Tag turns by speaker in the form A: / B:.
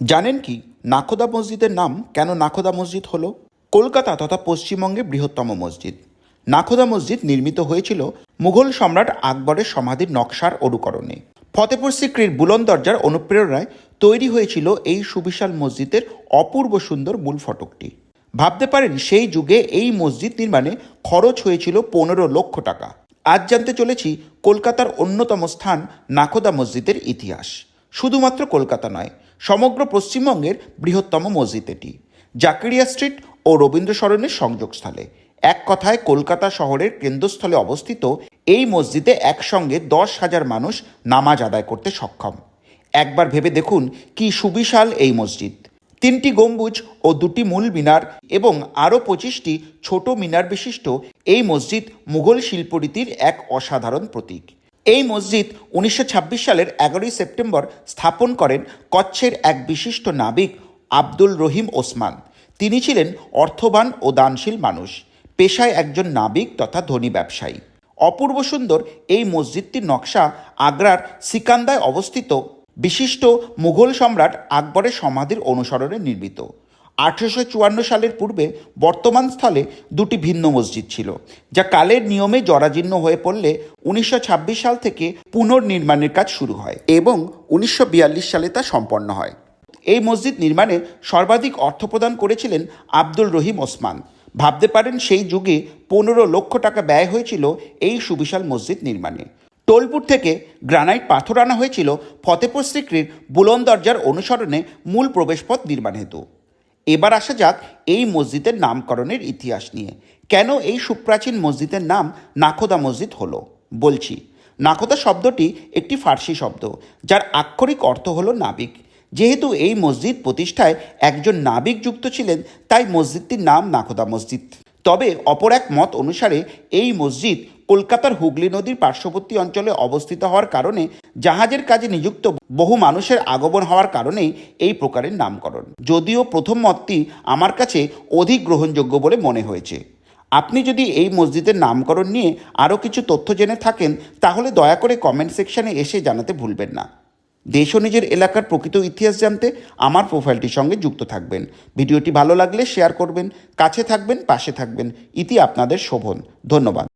A: জানেন কি, নাখোদা মসজিদের নাম কেন নাখোদা মসজিদ হলো? কলকাতা তথা পশ্চিমবঙ্গে বৃহত্তম মসজিদ। নাখোদা মসজিদ নির্মিত হয়েছিল মুঘল সম্রাট আকবরের সমাধির নকশার অনুকরণে। ফতেপুর সিক্রির বুলন দরজার অনুপ্রেরণায় তৈরি হয়েছিল এই সুবিশাল মসজিদের অপূর্ব সুন্দর মূল ফটকটি। ভাবতে পারেন, সেই যুগে এই মসজিদ নির্মাণে খরচ হয়েছিল পনেরো লক্ষ টাকা। আজ জানতে চলেছি, কলকাতার অন্যতম স্থান নাখোদা মসজিদের ইতিহাস। শুধুমাত্র কলকাতা নয় সমগ্র পশ্চিমবঙ্গের বৃহত্তম মসজিদ এটি। জাকেরিয়া স্ট্রিট ও রবীন্দ্র সরণের সংযোগস্থলে। এক কথায়, কলকাতা শহরের কেন্দ্রস্থলে অবস্থিত এই মসজিদে একসঙ্গে দশ হাজার মানুষ নামাজ আদায় করতে সক্ষম। একবার ভেবে দেখুন কি সুবিশাল এই মসজিদ। তিনটি গম্বুজ ও দুটি মূল মিনার এবং আরও পঁচিশটি ছোট মিনার বিশিষ্ট এই মসজিদ মুঘল শিল্পরীতির এক অসাধারণ প্রতীক। এই মসজিদ উনিশশো ছাব্বিশ সালের এগারোই সেপ্টেম্বর স্থাপন করেন কচ্ছের এক বিশিষ্ট নাবিক আব্দুল রহিম ওসমান। তিনি ছিলেন অর্থবান ও দানশীল মানুষ, পেশায় একজন নাবিক তথা ধনী ব্যবসায়ী। অপূর্ব সুন্দর এই মসজিদটির নকশা আগ্রার সিকান্দায় অবস্থিত। বিশিষ্ট মুঘল সম্রাট আকবরের সমাধির অনুসরণে নির্মিত। আঠেরোশো চুয়ান্ন সালের পূর্বে বর্তমান স্থলে দুটি ভিন্ন মসজিদ ছিল, যা কালের নিয়মে জরাজীর্ণ হয়ে পড়লে উনিশশো ছাব্বিশ সাল থেকে পুনর্নির্মাণের কাজ শুরু হয় এবং উনিশশো বিয়াল্লিশ সালে তা সম্পন্ন হয়। এই মসজিদ নির্মাণে সর্বাধিক অর্থ প্রদান করেছিলেন আব্দুল রহিম ওসমান। ভাবতে পারেন সেই যুগে পনেরো লক্ষ টাকা ব্যয় হয়েছিল এই সুবিশাল মসজিদ নির্মাণে। টোলপুর থেকে গ্রানাইট পাথর আনা হয়েছিল ফতেপুর সিক্রির বুলন দরজার অনুসরণে মূল প্রবেশপথ নির্মাণ হেতু। এবার আসা যাক এই মসজিদের নামকরণের ইতিহাস নিয়ে। কেন এই সুপ্রাচীন মসজিদের নাম নাখোদা মসজিদ হলো? বলছি, নাখোদা শব্দটি একটি ফার্সি শব্দ, যার আক্ষরিক অর্থ হলো নাবিক। যেহেতু এই মসজিদ প্রতিষ্ঠায় একজন নাবিক যুক্ত ছিলেন, তাই মসজিদটির নাম নাখোদা মসজিদ। তবে অপর এক মত অনুসারে এই মসজিদ কলকাতার হুগলি নদীর পার্শ্ববর্তী অঞ্চলে অবস্থিত হওয়ার কারণে জাহাজের কাজে নিযুক্ত বহু মানুষের আগমন হওয়ার কারণেই এই প্রকারের নামকরণ। যদিও প্রথম মতটি আমার কাছে অধিক গ্রহণযোগ্য বলে মনে হয়েছে। আপনি যদি এই মসজিদের নামকরণ নিয়ে আরও কিছু তথ্য জেনে থাকেন, তাহলে দয়া করে কমেন্ট সেকশনে এসে জানাতে ভুলবেন না। দেশ ও নিজের এলাকার প্রকৃত ইতিহাস জানতে আমার প্রোফাইলটির সঙ্গে যুক্ত থাকবেন। ভিডিওটি ভালো লাগলে শেয়ার করবেন, কাছে থাকবেন, পাশে থাকবেন। ইতি আপনাদের শোভন। ধন্যবাদ।